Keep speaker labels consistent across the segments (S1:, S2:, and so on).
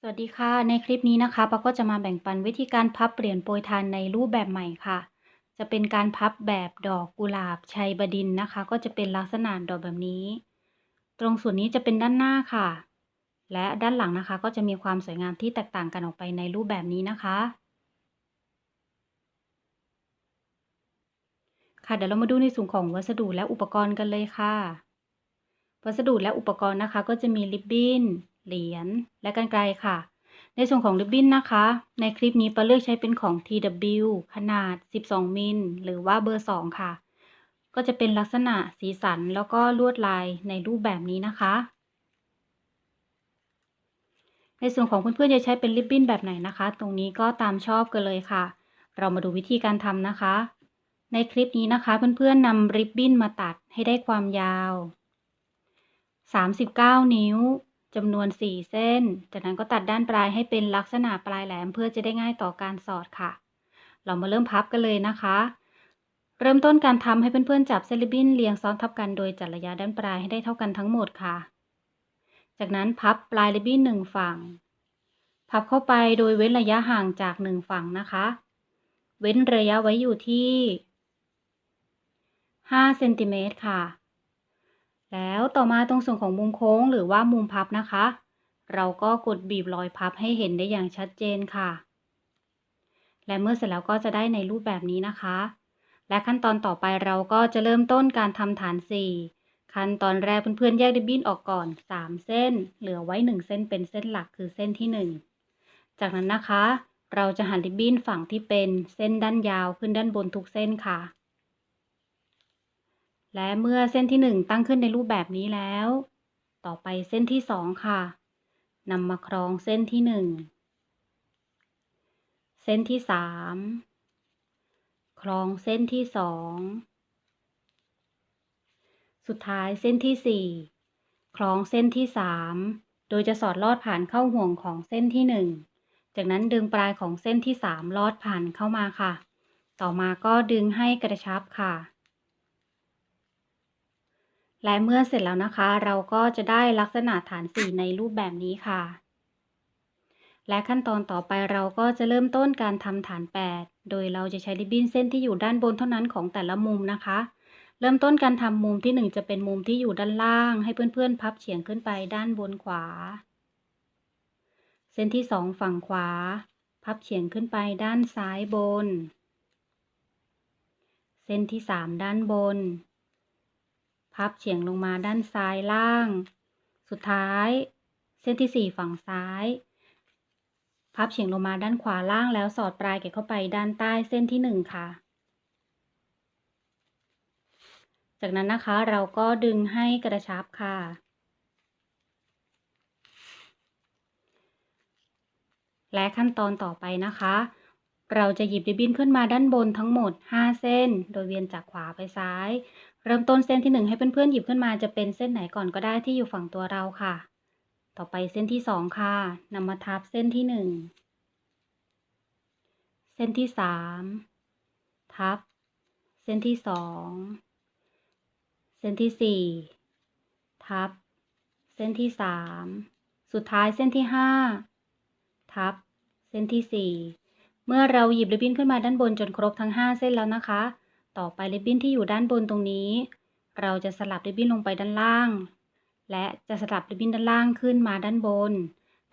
S1: สวัสดีค่ะ ในคลิปนี้นะคะปาก็จะมาแบ่งปันวิธีการพับเหรียญโปรยทานในรูปแบบใหม่ค่ะ จะเป็นการพับแบบดอกกุหลาบชัยบดินนะคะ ก็จะเป็นลักษณะดอกแบบนี้ ตรงส่วนนี้จะเป็นด้านหน้าค่ะ และด้านหลังนะคะ ก็จะมีความสวยงามที่แตกต่างกันออกไปในรูปแบบนี้นะคะ ค่ะเดี๋ยวเรามาดูในส่วนของวัสดุและอุปกรณ์กันเลยค่ะ วัสดุและอุปกรณ์นะคะ ก็จะมีริบบิ้น เหรียญและกรรไกรค่ะ ในส่วนของริบบิ้นนะคะ ในคลิปนี้ปลาเลือกใช้เป็นของ TW ขนาด 12 มิลหรือว่าเบอร์ 2 ค่ะ ก็จะเป็นลักษณะสีสันแล้วก็ลวดลายในรูปแบบนี้นะคะ ในส่วนของเพื่อนๆจะใช้เป็นริบบิ้นแบบไหนนะคะ ตรงนี้ก็ตามชอบกันเลยค่ะ เรามาดูวิธีการทำนะคะ ในคลิปนี้นะคะเพื่อนๆนำริบบิ้นมาตัดให้ได้ความยาว 39 นิ้ว จำนวน 4 เส้น จากนั้นก็ตัดด้านปลายให้เป็นลักษณะปลายแหลมเพื่อจะได้ง่ายต่อการสอดค่ะ เรามาเริ่มพับกันเลยนะคะ เริ่มต้นการทำให้เพื่อนๆจับเส้นริบินเรียงซ้อนทับกันโดยจัดระยะด้านปลายให้ได้เท่ากันทั้งหมดค่ะ จากนั้นพับปลายริบบิ้นหนึ่งฝั่ง พับเข้าไปโดยเว้นระยะห่างจากหนึ่งฝั่งนะคะ เว้นระยะไว้อยู่ที่5เซนติเมตรค่ะ แล้วต่อมาตรงส่วนของมุมโค้งหรือว่ามุมพับนะคะ เราก็กดบีบรอยพับให้เห็นได้อย่างชัดเจนค่ะ และเมื่อเสร็จแล้วก็จะได้ในรูปแบบนี้นะคะ และขั้นตอนต่อไปเราก็จะเริ่มต้นการทำฐาน 4 ขั้นตอนแรกเพื่อนๆแยกริบบิ้นออกก่อน 3 เส้น เหลือไว้ 1 เส้นเป็นเส้นหลักคือเส้นที่ 1 จากนั้นนะคะ เราจะหันริบบิ้นฝั่งที่เป็นเส้นด้านยาวขึ้นด้านบนทุกเส้นค่ะ และเมื่อเส้นที่ 1 ตั้งขึ้นในรูปแบบนี้แล้ว ต่อไปเส้นที่ 2 ค่ะนำมาคล้องเส้นที่ 1 เส้นที่ 3คล้องเส้นที่ 2 สุดท้ายเส้นที่ 4คล้องเส้นที่ 3 โดยจะสอดลอดผ่านเข้าห่วงของเส้นที่ 1 จากนั้นดึงปลายของเส้นที่ 3 ลอดผ่านเข้ามาค่ะ ต่อมาก็ดึงให้กระชับค่ะ และเมื่อเสร็จแล้วนะคะ เราก็จะได้ลักษณะฐานสี่ในรูปแบบนี้ค่ะ และขั้นตอนต่อไปเราก็จะเริ่มต้นการทำฐาน 8 โดยเราจะใช้ริบบิ้นเส้นที่อยู่ด้านบนเท่านั้นของแต่ละมุมนะคะ เริ่มต้นการทำมุมที่ 1 จะเป็นมุมที่อยู่ด้านล่าง ให้เพื่อนๆ พับเฉียงขึ้นไปด้านบนขวา เส้นที่ 2 ฝั่งขวา พับเฉียงขึ้นไปด้านซ้ายบน เส้นที่ 3 ด้านบน พับเฉียงลงมาด้านซ้ายล่าง สุดท้าย เส้นที่ 4 ฝั่งซ้าย พับเฉียงลงมาด้านขวาล่างแล้วสอดปลายเก็บเข้าไปด้านใต้เส้นที่ 1 ค่ะ จากนั้นนะคะเราก็ดึงให้กระชับค่ะและขั้นตอนต่อไปนะคะ เราจะหยิบริบบิ้นขึ้นมาด้านบนทั้งหมด 5 เส้น โดยเวียนจากขวาไปซ้าย เริ่มต้นเส้นที่ 1 ให้เพื่อนๆหยิบขึ้นมาจะเป็นเส้นไหนก่อนก็ได้ที่อยู่ฝั่งตัวเราค่ะ ต่อไปเส้นที่ 2 ค่ะนำมาทับเส้นที่ 1 เส้นที่ 3 ทับ เส้นที่ 2 เส้นที่ 4 ทับ เส้นที่ 3 สุดท้ายเส้นที่ 5 ทับ เส้นที่ 4 เมื่อเราหยิบริบบิ้นขึ้นมาด้านบนจนครบทั้ง 5 เส้นแล้วนะคะ ต่อไปริบบิ้นที่อยู่ด้านบนตรงนี้ เราจะสลับริบบิ้นลงไปด้านล่าง และจะสลับริบบิ้นด้านล่างขึ้นมาด้านบน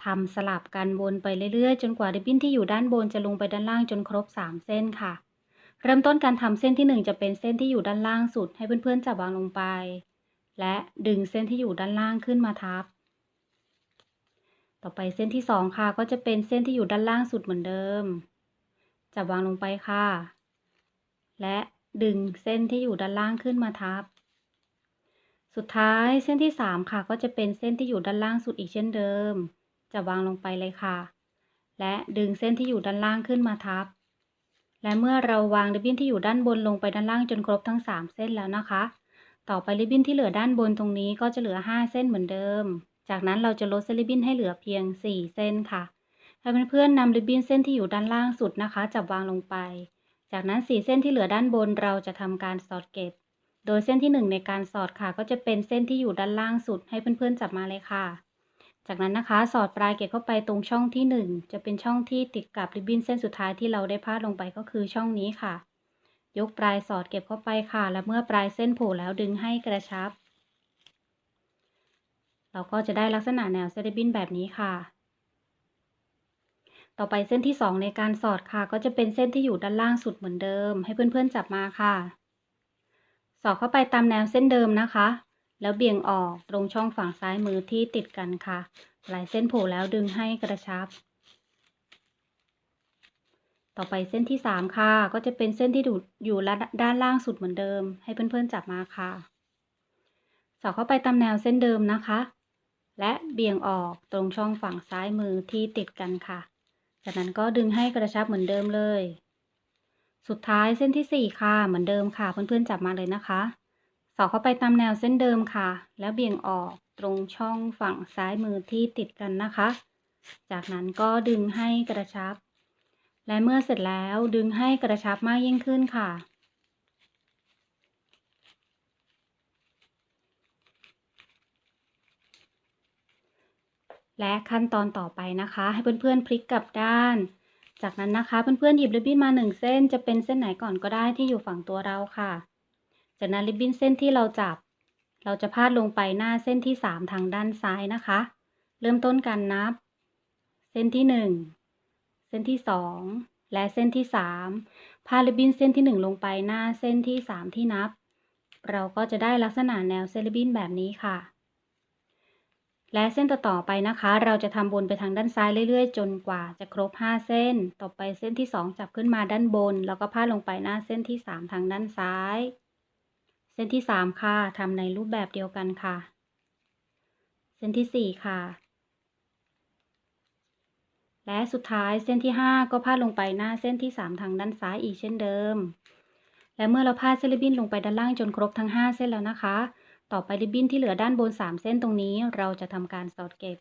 S1: ทำสลับกันวนไปเรื่อยๆ จนกว่าริบบิ้นที่อยู่ด้านบนจะลงไปด้านล่างจนครบ 3 เส้นค่ะ เริ่มต้นการทำเส้นที่ 1 จะเป็นเส้นที่อยู่ด้านล่างสุด ให้เพื่อนๆจับวางลงไป และดึงเส้นที่อยู่ด้านล่างขึ้นมาทับ ต่อไปเส้นที่ 2 ค่ะ ก็จะเป็นเส้นที่อยู่ด้านล่างสุดเหมือนเดิม จับวางลงไปค่ะ และ ดึงเส้นที่อยู่ด้านล่างขึ้นมาทับ สุดท้ายเส้นที่ 3 ค่ะ ก็จะเป็นเส้นที่อยู่ด้านล่างสุดอีกเช่นเดิม จะวางลงไปเลยค่ะ และดึงเส้นที่อยู่ด้านล่างขึ้นมาทับ และเมื่อเราวางริบบิ้นที่อยู่ด้านบนลงไปด้านล่างจนครบทั้ง 3 เส้นแล้วนะคะ ต่อไปริบบิ้นที่เหลือด้านบนตรงนี้ก็จะเหลือ 5 เส้นเหมือนเดิม จากนั้นเราจะลดเส้นริบบิ้นให้เหลือเพียง 4 เส้นค่ะให้เพื่อนๆนำริบบิ้นเส้นที่อยู่ด้านล่างสุดนะคะ จับวางลงไป จากนั้น 4 เส้นที่เหลือด้านบนเราจะทำการสอดเก็บ โดยเส้นที่ 1 ในการสอดค่ะ ก็จะเป็นเส้นที่อยู่ด้านล่างสุดให้เพื่อนๆจับมาเลยค่ะ จากนั้นนะคะสอดปลายเก็บเข้าไปตรงช่องที่ 1 จะเป็นช่องที่ติดกับริบบิ้นเส้นสุดท้ายที่เราได้พาดลงไปก็คือช่องนี้ค่ะ ยกปลายสอดเก็บเข้าไปค่ะ และเมื่อปลายเส้นโผล่แล้วดึงให้กระชับ เราก็จะได้ลักษณะแนวเส้นริบบิ้นแบบนี้ค่ะ ต่อไปเส้นที่ 2 ในการสอดค่ะ ก็จะเป็นเส้นที่อยู่ด้านล่างสุดเหมือนเดิม ให้เพื่อนๆจับมาค่ะ สอดเข้าไปตามแนวเส้นเดิมนะคะ แล้วเบี่ยงออกตรงช่องฝั่งซ้ายมือที่ติดกันค่ะปลายเส้นโผล่แล้วดึงให้กระชับ ต่อไปเส้นที่ 3 ค่ะ ก็จะเป็นเส้นที่อยู่ด้านล่างสุดเหมือนเดิม ให้เพื่อนๆจับมาค่ะ สอดเข้าไปตามแนวเส้นเดิมนะคะ และเบี่ยงออกตรงช่องฝั่งซ้ายมือที่ติดกันค่ะ จากนั้นก็ดึงให้กระชับเหมือนเดิมเลย สุดท้ายเส้นที่สี่ค่ะเหมือนเดิมค่ะ เพื่อนๆจับมาเลยนะคะ สอดเข้าไปตามแนวเส้นเดิมค่ะ แล้วเบี่ยงออกตรงช่องฝั่งซ้ายมือที่ติดกันนะคะ จากนั้นก็ดึงให้กระชับ และเมื่อเสร็จแล้วดึงให้กระชับมากยิ่งขึ้นค่ะ และขั้นตอนต่อไปนะคะ ให้เพื่อนๆพลิกกลับด้าน จากนั้นนะคะเพื่อนๆหยิบริบบิ้นมาหนึ่งเส้น จะเป็นเส้นไหนก่อนก็ได้ที่อยู่ฝั่งตัวเราค่ะ จากนั้นริบบิ้นเส้นที่เราจับ เราจะพาดลงไปหน้าเส้นที่ 3 ทางด้านซ้ายนะคะ เริ่มต้นการนับ เส้นที่ 1 เส้นที่ 2 และเส้นที่ 3 พาดริบบิ้นเส้นที่ 1 ลงไปหน้าเส้นที่ 3 ที่นับ เราก็จะได้ลักษณะแนวเส้นริบบิ้นแบบนี้ค่ะ และเส้นต่อๆไปนะคะ เราจะทำบนไปทางด้านซ้ายเรื่อยๆ จนกว่าจะครบ 5 เส้น ต่อไปเส้นที่ 2 จับขึ้นมาด้านบน แล้วก็พาดลงไปหน้าเส้นที่ 3 ทางด้านซ้าย เส้นที่ 3 ค่ะทำในรูปแบบเดียวกันค่ะ เส้นที่ 4 ค่ะ และสุดท้ายเส้นที่ 5 ก็พาดลงไปหน้าเส้นที่ 3 ทางด้านซ้ายอีกเช่นเดิม และเมื่อเราพาดเส้นริบบิ้นลงไปด้านล่างจนครบทั้ง 5 เส้นแล้วนะคะ ต่อไปริบบิ้นที่เหลือด้านบน 3 เส้นตรงนี้เราจะทำการสอดเก็บ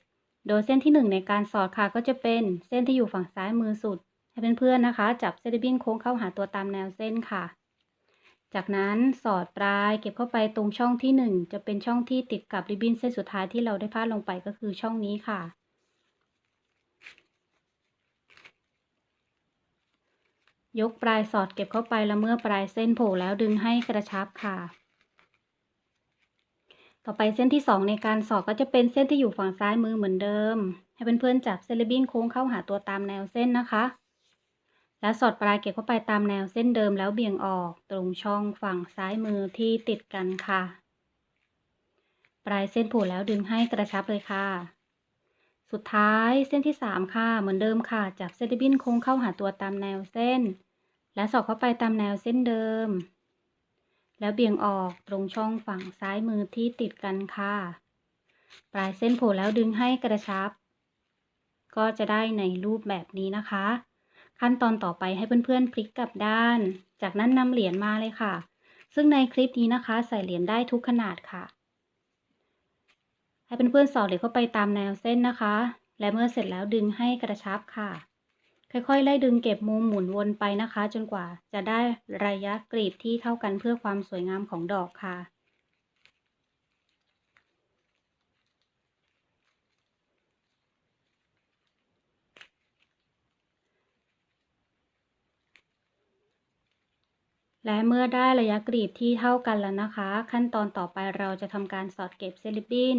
S1: โดยเส้นที่ 1 ในการสอดค่ะก็จะเป็นเส้นที่อยู่ฝั่งซ้ายมือสุด ให้เพื่อนๆนะคะ จับเส้นริบบิ้นโค้งเข้าหาตัวตามแนวเส้นค่ะ จากนั้นสอดปลายเก็บเข้าไปตรงช่องที่ 1 จะเป็นช่องที่ติดกับริบบิ้นเส้นสุดท้ายที่เราได้พาดลงไปก็คือช่องนี้ค่ะยกปลายสอดเก็บเข้าไปแล้วเมื่อปลายเส้นโผล่แล้วดึงให้กระชับค่ะ ต่อไปเส้นที่ 2 ในการสอดก็จะเป็นเส้นที่อยู่ฝั่งซ้ายมือเหมือนเดิม ให้เพื่อนๆจับเส้นริบบิ้นโค้งเข้าหาตัวตามแนวเส้นนะคะ และสอดปลายเก็บเข้าไปตามแนวเส้นเดิมแล้วเบี่ยงออกตรงช่องฝั่งซ้ายมือที่ติดกันค่ะ ปลายเส้นผล่แล้วดึงให้กระชับเลยค่ะ สุดท้ายเส้นที่ 3 ค่ะ เหมือนเดิมค่ะ จับเส้นริบบิ้นโค้งเข้าหาตัวตามแนวเส้น และสอดเข้าไปตามแนวเส้นเดิม แล้วเบี่ยงออกตรงช่องฝั่งซ้ายมือที่ติดกันค่ะ ปลายเส้นโผล่แล้วดึงให้กระชับ ก็จะได้ในรูปแบบนี้นะคะ ขั้นตอนต่อไปให้เพื่อนๆพลิกกลับด้าน จากนั้นนำเหรียญมาเลยค่ะ ซึ่งในคลิปนี้นะคะ ใส่เหรียญได้ทุกขนาดค่ะ ให้เพื่อนๆสอดเหรียญเข้าไปตามแนวเส้นนะคะ และเมื่อเสร็จแล้วดึงให้กระชับค่ะ ค่อยๆไล่ดึงเก็บมุมหมุนวนไปนะคะ จนกว่าจะได้ระยะกรีบที่เท่ากันเพื่อความสวยงามของดอกค่ะ และเมื่อได้ระยะกรีบที่เท่ากันแล้วนะคะ ขั้นตอนต่อไปเราจะทำการสอดเก็บเส้นริบบิ้น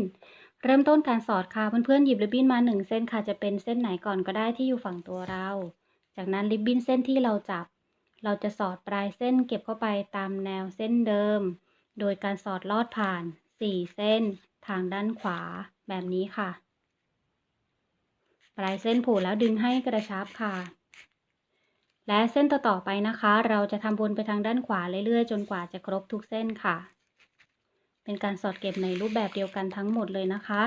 S1: เริ่มต้นการสอดค่ะเพื่อนๆหยิบริบบิ้นมา 1 เส้นค่ะจะเป็นเส้นไหนก่อนก็ได้ที่อยู่ฝั่งตัวเรา จากนั้นริบบิ้นเส้นที่เราจับ เราจะสอดปลายเส้นเก็บเข้าไปตามแนวเส้นเดิม โดยการสอดลอดผ่าน 4 เส้น ทางด้านขวาแบบนี้ค่ะ ปลายเส้นผล่แล้วดึงให้กระชับค่ะ และเส้นต่อๆไปนะคะ เราจะทำวนไปทางด้านขวาเรื่อยๆ จนกว่าจะครบทุกเส้นค่ะ เป็นการสอดเก็บในรูปแบบเดียวกันทั้งหมดเลยนะคะ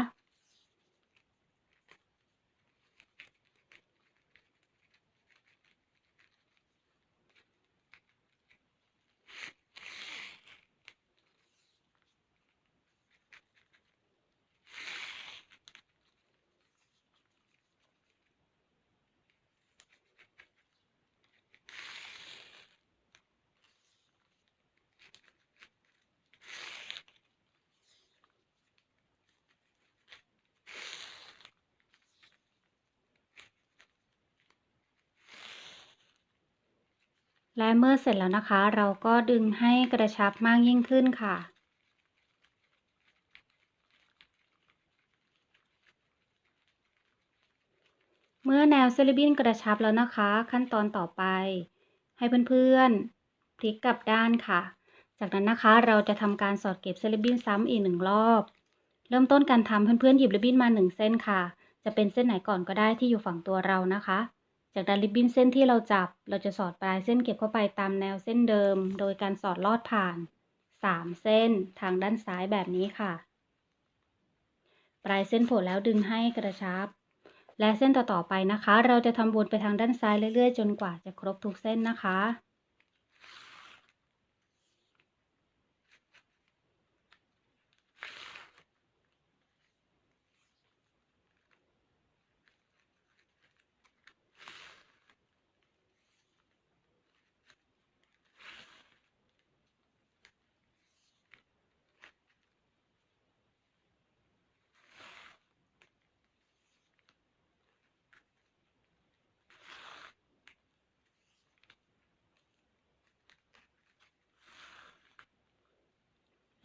S1: และเมื่อเสร็จแล้วนะคะ เราก็ดึงให้กระชับมากยิ่งขึ้นค่ะ เมื่อแนวเซเลบินกระชับแล้วนะคะ ขั้นตอนต่อไป ให้เพื่อนๆพลิกกลับด้านค่ะ จากนั้นนะคะเราจะทำการสอดเก็บเซเลบินซ้ำอีกหนึ่งรอบ เริ่มต้นการทำเพื่อนๆหยิบริบบิ้นมาหนึ่งเส้นค่ะ จะเป็นเส้นไหนก่อนก็ได้ที่อยู่ฝั่งตัวเรานะคะ จากนั้นริบบิ้นเส้นที่เราจับ เราจะสอดปลายเส้นเก็บเข้าไปตามแนวเส้นเดิม โดยการสอดลอดผ่าน 3 เส้นทางด้านซ้ายแบบนี้ค่ะ ปลายเส้นโผล่แล้วดึงให้กระชับ และเส้นต่อๆไปนะคะ เราจะทำวนไปทางด้านซ้ายเรื่อยๆ จนกว่าจะครบทุกเส้นนะคะ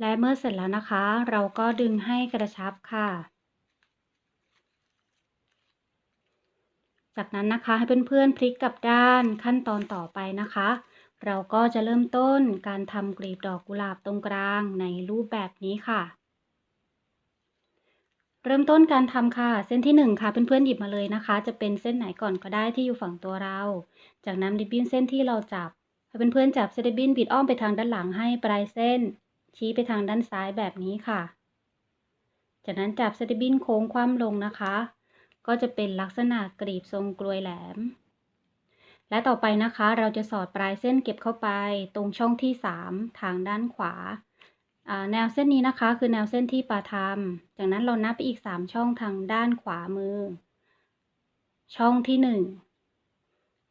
S1: และเมื่อเสร็จแล้วนะคะ เราก็ดึงให้กระชับค่ะ จากนั้นนะคะให้เพื่อนๆพลิกกลับด้านขั้นตอนต่อไปนะคะ เราก็จะเริ่มต้นการทำกลีบดอกกุหลาบตรงกลางในรูปแบบนี้ค่ะ เริ่มต้นการทำค่ะ เส้นที่1ค่ะเพื่อนๆหยิบมาเลยนะคะ จะเป็นเส้นไหนก่อนก็ได้ที่อยู่ฝั่งตัวเรา จากนั้นริบบิ้นเส้นที่เราจับให้เพื่อนๆจับเส้นริบบิ้นบิดอ้อมไปทางด้านหลังให้ปลายเส้น ชี้ไปทางด้านซ้ายแบบนี้ค่ะ จากนั้นจับสติบินโค้งคว่ำลงนะคะ ก็จะเป็นลักษณะกรีบทรงกลวยแหลม และต่อไปนะคะเราจะสอดปลายเส้นเก็บเข้าไปตรงช่องที่ 3 ทางด้านขวา แนวเส้นนี้นะคะคือแนวเส้นที่ปาทำจากนั้นเรานับไปอีก 3 ช่องทางด้านขวามือ ช่องที่ 1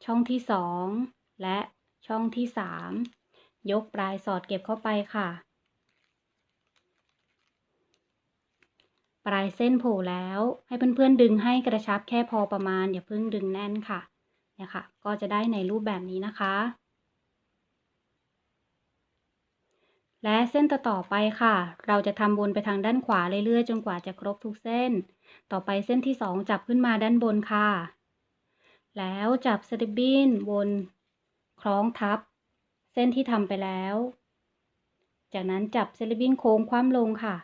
S1: ช่องที่ 2 และช่องที่ 3 ยกปลายสอดเก็บเข้าไปค่ะ ปลายเส้นโผล่แล้ว ให้เพื่อนๆดึงให้กระชับแค่พอประมาณ อย่าเพิ่งดึงแน่นค่ะเนี่ยค่ะ ก็จะได้ในรูปแบบนี้นะคะ และเส้นต่อๆไปค่ะ เราจะทำวนไปทางด้านขวาเรื่อยๆ จนกว่าจะครบทุกเส้น ต่อไปเส้นที่สองจับขึ้นมาด้านบนค่ะ แล้วจับสติบินวนคล้องทับ เส้นที่ทำไปแล้ว จากนั้นจับเซลิบินโค้งคว่ำลงค่ะ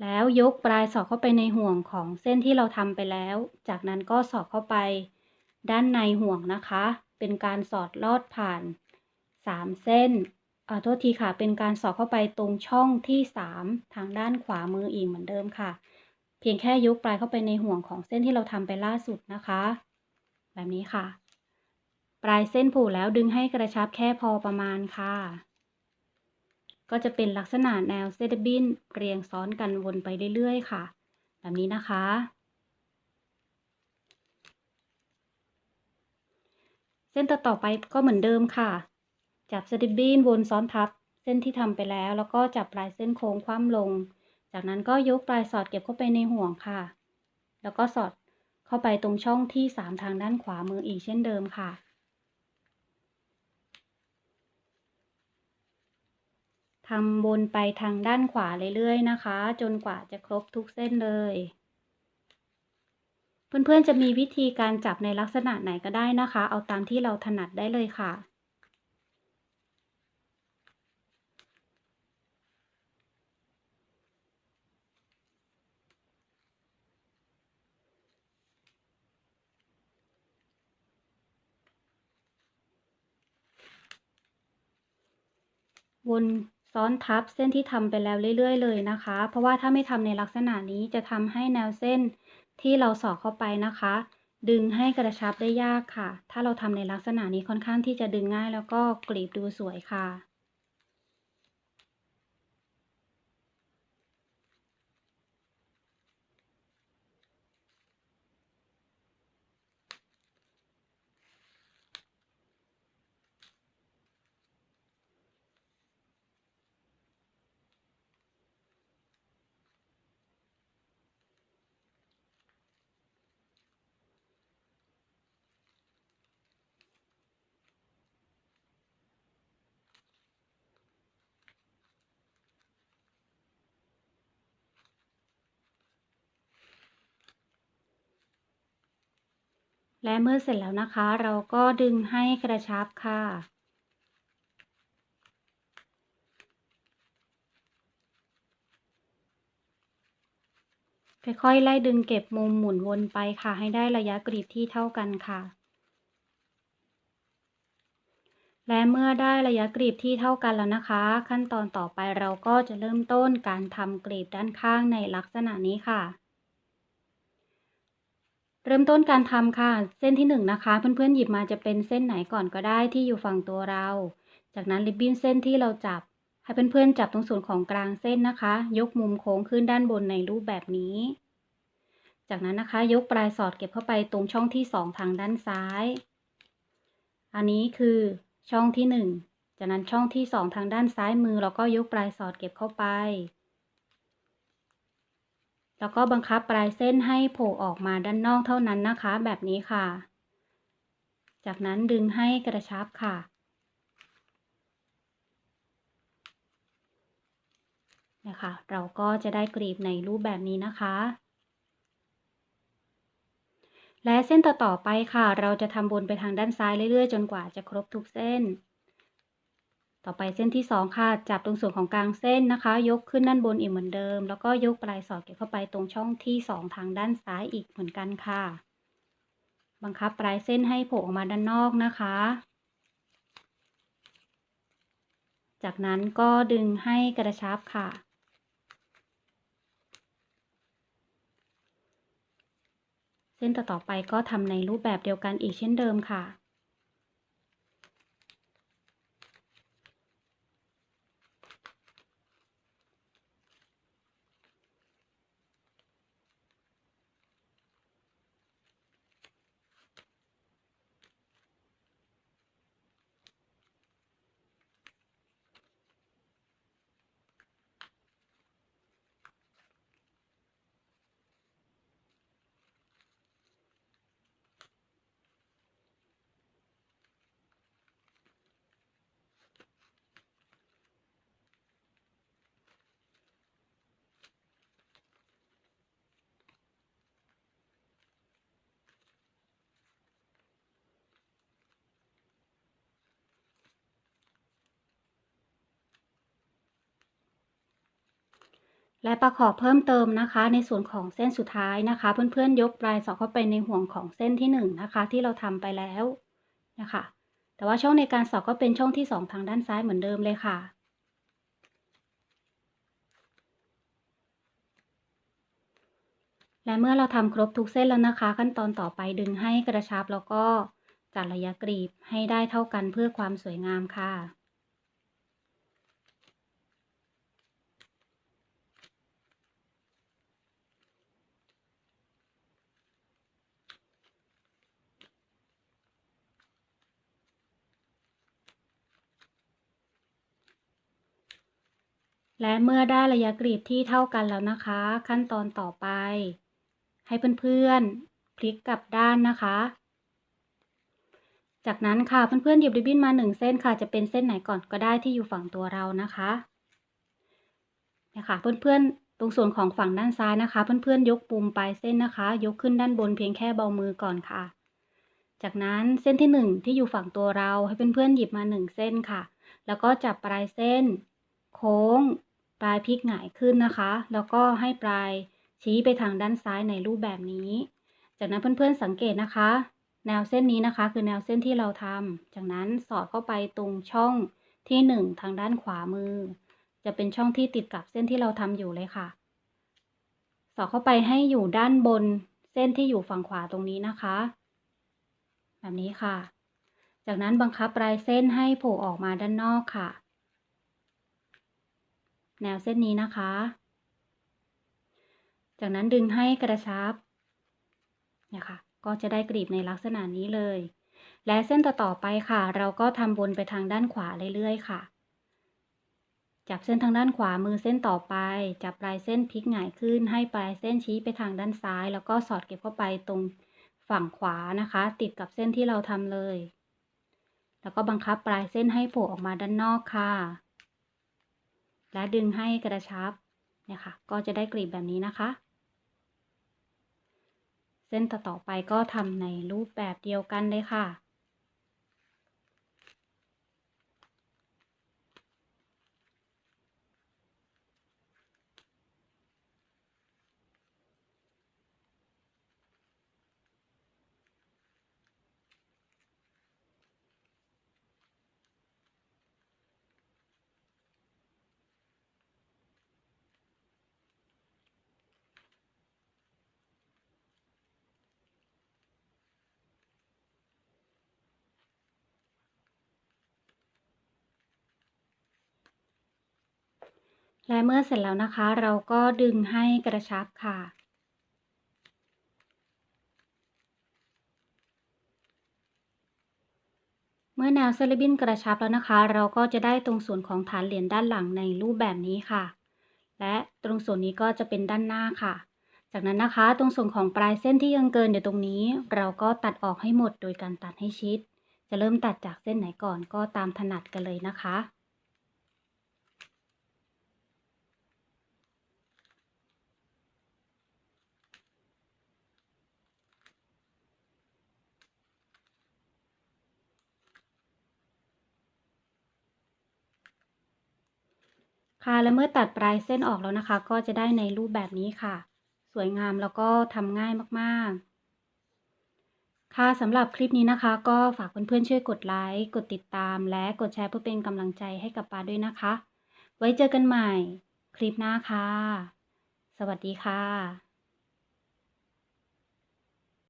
S1: แล้วยกปลายสอดเข้าไปในห่วงของเส้นที่เราทำไปแล้ว จากนั้นก็สอดเข้าไป ด้านในห่วงนะคะ เป็นการสอดลอดผ่าน 3 เส้นอ่าโทษทีค่ะ เป็นการสอดเข้าไปตรงช่องที่ 3 ทางด้านขวามืออีกเหมือนเดิมค่ะ เพียงแค่ยกปลายเข้าไปในห่วงของเส้นที่เราทำไปล่าสุดนะคะ แบบนี้ค่ะ ปลายเส้นผูแล้วดึงให้กระชับแค่พอประมาณค่ะ ก็จะเป็นลักษณะแนวเซตบินเรียงซ้อนกันวนไปเรื่อยๆ ค่ะ แบบนี้นะคะ เส้นต่อๆไปก็เหมือนเดิมค่ะ จับสติบินวนซ้อนทับ เส้นที่ทำไปแล้ว แล้วก็จับปลายเส้นโค้งคว่ำลง จากนั้นก็ยกปลายสอดเก็บเข้าไปในห่วงค่ะ แล้วก็สอดเข้าไปตรงช่องที่ 3 ทางด้านขวามืออีกเช่นเดิมค่ะ ทำวนไปทางด้านขวาเรื่อยๆนะคะ จนกว่าจะครบทุกเส้นเลย เพื่อนๆจะมีวิธีการจับในลักษณะไหนก็ได้นะคะ เอาตามที่เราถนัดได้เลยค่ะวน ซ้อนทับเส้นที่ทำไปแล้วเรื่อย ๆ เลยนะคะ เพราะว่าถ้าไม่ทำในลักษณะนี้จะทำให้แนวเส้นที่เราสอดเข้าไปนะคะ ดึงให้กระชับได้ยากค่ะ ถ้าเราทำในลักษณะนี้ค่อนข้างที่จะดึงง่ายแล้วก็กรีบดูสวยค่ะ และเมื่อเสร็จแล้วนะคะ เราก็ดึงให้กระชับค่ะ ค่อยๆไล่ดึงเก็บมุมหมุนวนไปค่ะ ให้ได้ระยะกรีบที่เท่ากันค่ะ และเมื่อได้ระยะกรีบที่เท่ากันแล้วนะคะ ขั้นตอนต่อไปเราก็จะเริ่มต้นการทำกรีบด้านข้างในลักษณะนี้ค่ะ เริ่มต้นการทำค่ะ เส้นที่หนึ่งนะคะเพื่อนๆหยิบมาจะเป็นเส้นไหนก่อนก็ได้ที่อยู่ฝั่งตัวเรา จากนั้นริบบิ้นเส้นที่เราจับ ให้เพื่อนๆจับตรงส่วนของกลางเส้นนะคะ ยกมุมโค้งขึ้นด้านบนในรูปแบบนี้ จากนั้นนะคะยกปลายสอดเก็บเข้าไปตรงช่องที่สองทางด้านซ้าย อันนี้คือช่องที่หนึ่งจากนั้นช่องที่สองทางด้านซ้ายมือเราก็ยกปลายสอดเก็บเข้าไป แล้วก็บังคับปลายเส้นให้โผล่ออกมาด้านนอกเท่านั้นนะคะ แบบนี้ค่ะ จากนั้นดึงให้กระชับค่ะ นะคะ เราก็จะได้กรีบในรูปแบบนี้นะคะ และเส้นต่อๆไปค่ะ เราจะทำบนไปทางด้านซ้ายเรื่อยๆ จนกว่าจะครบทุกเส้น ต่อไปเส้นที่ 2 ค่ะ จับตรงส่วนของกลางเส้นนะคะ ยกขึ้นด้านบนอีกเหมือนเดิม แล้วก็ยกปลายสอดเก็บเข้าไปตรงช่องที่ 2 ทางด้านซ้ายอีกเหมือนกันค่ะ บังคับปลายเส้นให้โผล่ออกมาด้านนอกนะคะ จากนั้นก็ดึงให้กระชับค่ะ เส้นต่อๆไปก็ทำในรูปแบบเดียวกันอีกเช่นเดิมค่ะ และประกอบเพิ่มเติมนะคะ ในส่วนของเส้นสุดท้ายนะคะ เพื่อนๆยกปลายสอดเข้าไปในห่วงของเส้นที่1นนะคะ ที่เราทำไปแล้วนะคะ แต่ว่าช่องในการสอดก็เป็นช่องที่ 2 ทางด้านซ้ายเหมือนเดิมเลยค่ะ และเมื่อเราทำครบทุกเส้นแล้วนะคะ ขั้นตอนต่อไปดึงให้กระชับแล้วก็จัดระยะกรีบให้ได้เท่ากันเพื่อความสวยงามค่ะ และเมื่อได้ระยะกรีบที่เท่ากันแล้วนะคะ ขั้นตอนต่อไป ให้เพื่อนๆ พลิกกลับด้านนะคะ จากนั้นค่ะเพื่อนๆหยิบริบบิ้นมาหนึ่งเส้นค่ะ จะเป็นเส้นไหนก่อนก็ได้ที่อยู่ฝั่งตัวเรานะคะนะคะเพื่อนๆตรงส่วนของฝั่งด้านซ้ายนะคะ เพื่อนๆยกปุ่มปลายเส้นนะคะ ยกขึ้นด้านบนเพียงแค่เบามือก่อนค่ะ จากนั้นเส้นที่หนึ่งที่อยู่ฝั่งตัวเราให้เพื่อนๆหยิบมาหนึ่งเส้นค่ะ แล้วก็จับปลายเส้น โค้ง ปลายพลิกหงายขึ้นนะคะ แล้วก็ให้ปลายชี้ไปทางด้านซ้ายในรูปแบบนี้ จากนั้นเพื่อนๆสังเกตนะคะ แนวเส้นนี้นะคะ คือแนวเส้นที่เราทำจากนั้นสอดเข้าไปตรงช่องที่หนึ่งทางด้านขวามือ จะเป็นช่องที่ติดกับเส้นที่เราทำอยู่เลยค่ะ สอดเข้าไปให้อยู่ด้านบนเส้นที่อยู่ฝั่งขวาตรงนี้นะคะ แบบนี้ค่ะ จากนั้นบังคับปลายเส้นให้โผล่ออกมาด้านนอกค่ะ แนวเส้นนี้นะคะ จากนั้นดึงให้กระชับเนี่ยค่ะ ก็จะได้กรีบในลักษณะนี้เลย และเส้นต่อๆไปค่ะ เราก็ทำวนไปทางด้านขวาเรื่อยๆค่ะ จับเส้นทางด้านขวามือเส้นต่อไป จับปลายเส้นพลิกหงายขึ้น ให้ปลายเส้นชี้ไปทางด้านซ้าย แล้วก็สอดเก็บเข้าไปตรงฝั่งขวานะคะ ติดกับเส้นที่เราทำเลย แล้วก็บังคับปลายเส้นให้โผล่ออกมาด้านนอกค่ะ และดึงให้กระชับเนี่ยค่ะ ก็จะได้กรีบแบบนี้นะคะ เส้นต่อๆไปก็ทำในรูปแบบเดียวกันเลยค่ะ และเมื่อเสร็จแล้วนะคะ เราก็ดึงให้กระชับค่ะ เมื่อแนวเส้นรบินกระชับแล้วนะคะ เราก็จะได้ตรงส่วนของฐานเหรียญด้านหลังในรูปแบบนี้ค่ะ และตรงส่วนนี้ก็จะเป็นด้านหน้าค่ะ จากนั้นนะคะ ตรงส่วนของปลายเส้นที่ยังเกินอยู่ตรงนี้ เราก็ตัดออกให้หมดโดยการตัดให้ชิด จะเริ่มตัดจากเส้นไหนก่อนก็ตามถนัดกันเลยนะคะ ค่ะและเมื่อตัดปลายเส้นออกแล้วนะคะ ก็จะได้ในรูปแบบนี้ค่ะ สวยงามแล้วก็ทำง่ายมากๆ ค่ะสำหรับคลิปนี้นะคะ ก็ฝากเพื่อนๆช่วยกดไลค์กดติดตาม และกดแชร์เพื่อเป็นกำลังใจให้กับปาด้วยนะคะ ไว้เจอกันใหม่ คลิปหน้าค่ะ สวัสดีค่ะ